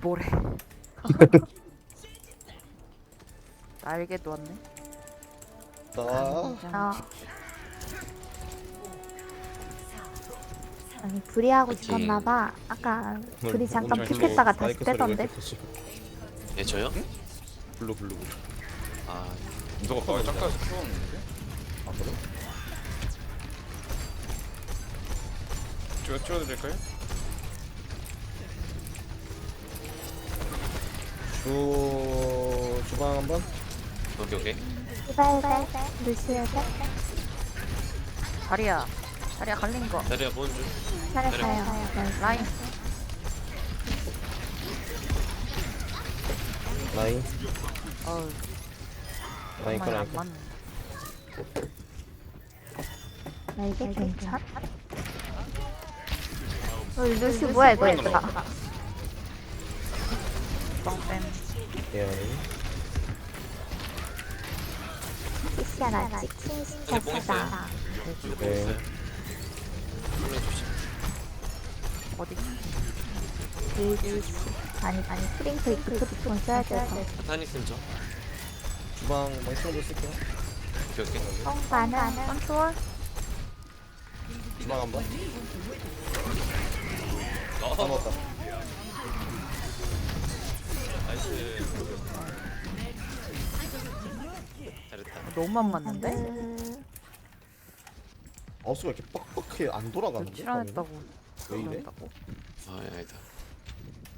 뭐래? 날개도 왔네. 나 어. 아니 불이하고 파이팅. 싶었나봐. 아까 불이 잠깐 픽했다가 다시 크지? 예 저요? 블루 블루 블루. 아 누가 아, 짝가서 키웠는데? 아 그래? 찍어 찍어드릴까요? 주 주방 한번. 오케이 오케이 이발발 루시에서 다리야. 다리야 갈린 거. 자리야 보는 중 잘했어요. 라인. 라인 어우. 라인 정말 거안 라인 거. 맞네. 나 이게 괜찮? 어, 루시 뭐야 이거 얘들아. 예. 근데 뽕 있어요? 싱싱하다. 이거 네. 어디? 아니 아니 스프링클 이크도 좀 써야 돼서. 타타닉 센터 주방 망치로 쓸게요. 오케이 오케이 뻥 반은 컨트롤. 주방 한번. 다어 넣었다. 나이스 잘했다 너무 안 맞는데? 그 어수가 이렇게 뻑뻑해 안 돌아가는데? 출연했다고. 왜 이래? 아 아니다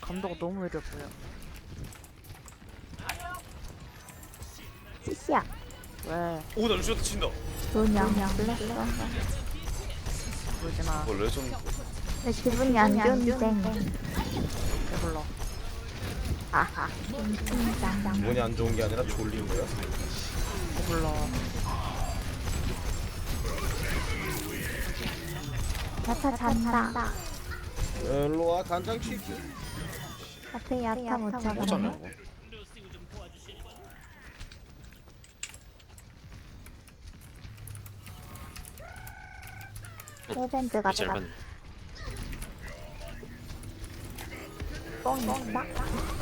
감도가 너무 느려 보여. 시시야. 왜? 오 나 루시오트 친다 노냥 블랙. 울지 마. 내 기분이 안 좋은데. 배불러. 아하. 기분이 안 좋은 게 아니라 졸린 거야. 배불러. 야타 잔다. 일로 와 간장 치즈. 앞에 야타 못. 이거 홀밴드가 잘 들어. 뻥이 있다.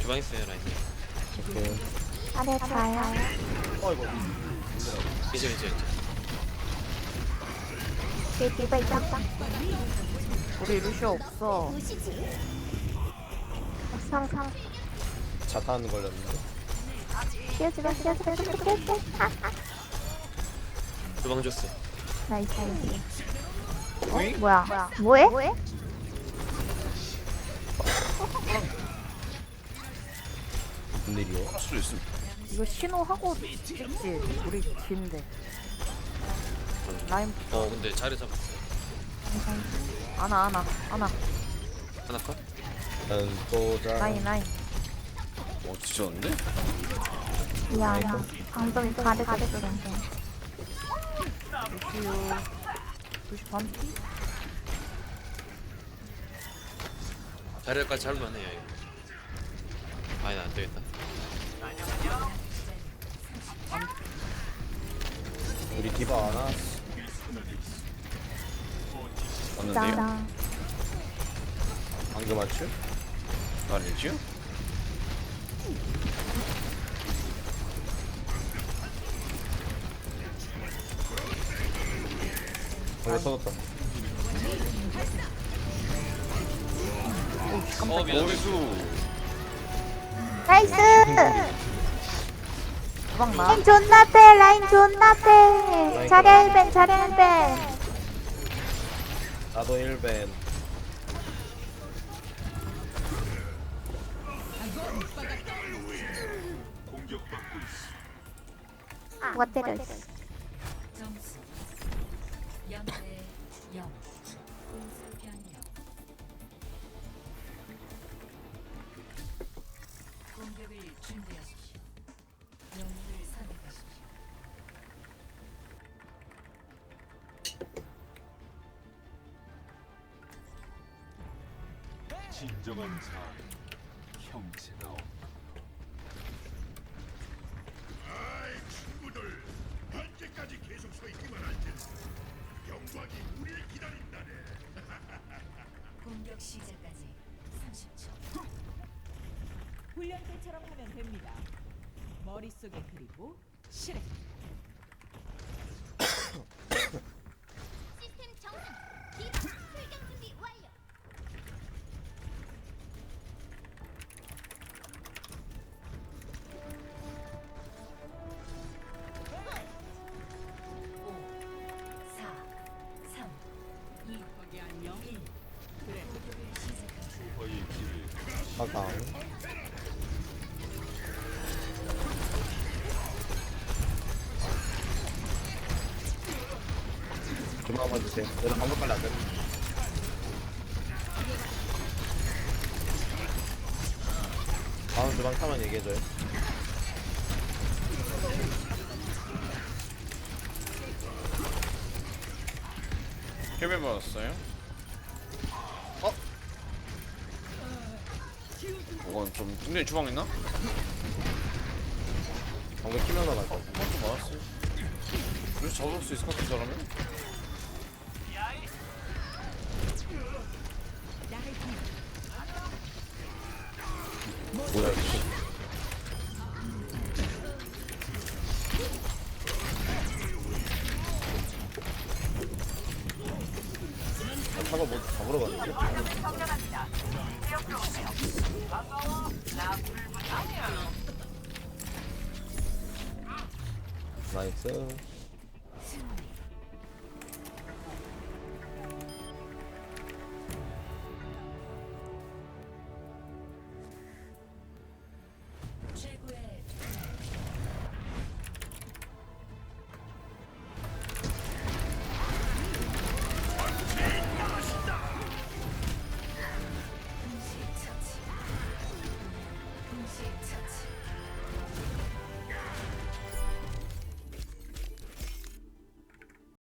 주방 있어요 라인 오케이. 아래 가요. 어이구. 이제 이제 이제 있다. 우리 루시오 없어. 상 상. 자탄 걸렸는데. 끼워주면 끼워주면 끼워주면. 아, 아. 주방 줬어 나이스 나이스. 어? 뭐야? 뭐해? 뭐해? 무슨 일이요? 수도 있음 이거 신호하고 찍지. 우리 뒤인데. 라인 어 근데 자리 잡았어 안아 안아 안아. 하나 컷? 난 또자. 라인 라인. 어 뒤졌는데? 미안. 방금 가르쳤어. 루시오. 루시 반피? 자리까지 잡으면 해요 이거 아니 나안 되겠다 우리 디바 하나. 왔는데요? 짱. 방금 맞추? 아니지요? 방금 터졌다. 어 미안 어디수 나이스. 라인 존나 빼. 라인 존나 빼. 잘해 힐벤 잘해 힐벤. 나도 1벤. 누가 때려? 있어. 점수 0대 0 공수 변경 공격을 준비하십시오 영웅을 선택하십시오 진정한 자아는 형체가 없다. 상 태처럼 하면 됩니다. 머릿속에 그리고 실행. 시스템 정상. 디바 출격 준비 완료. 사, 삼, 이, 거기 안녕. 그래. 사상. 한번 주세요. 얘는 방금 빨리 안 돼. 다음 주방 타면 얘기해줘요. 힐벨 받았어요? 어? 이건 좀 근데 주방 있나? 방금 키면 나갈 거. 한번 좀 받았어요 그래서 잡을 수 있을 것 같은 사람은? 뭐야 이거. 아, 사과 뭐 잡으러 갔는데? 나이스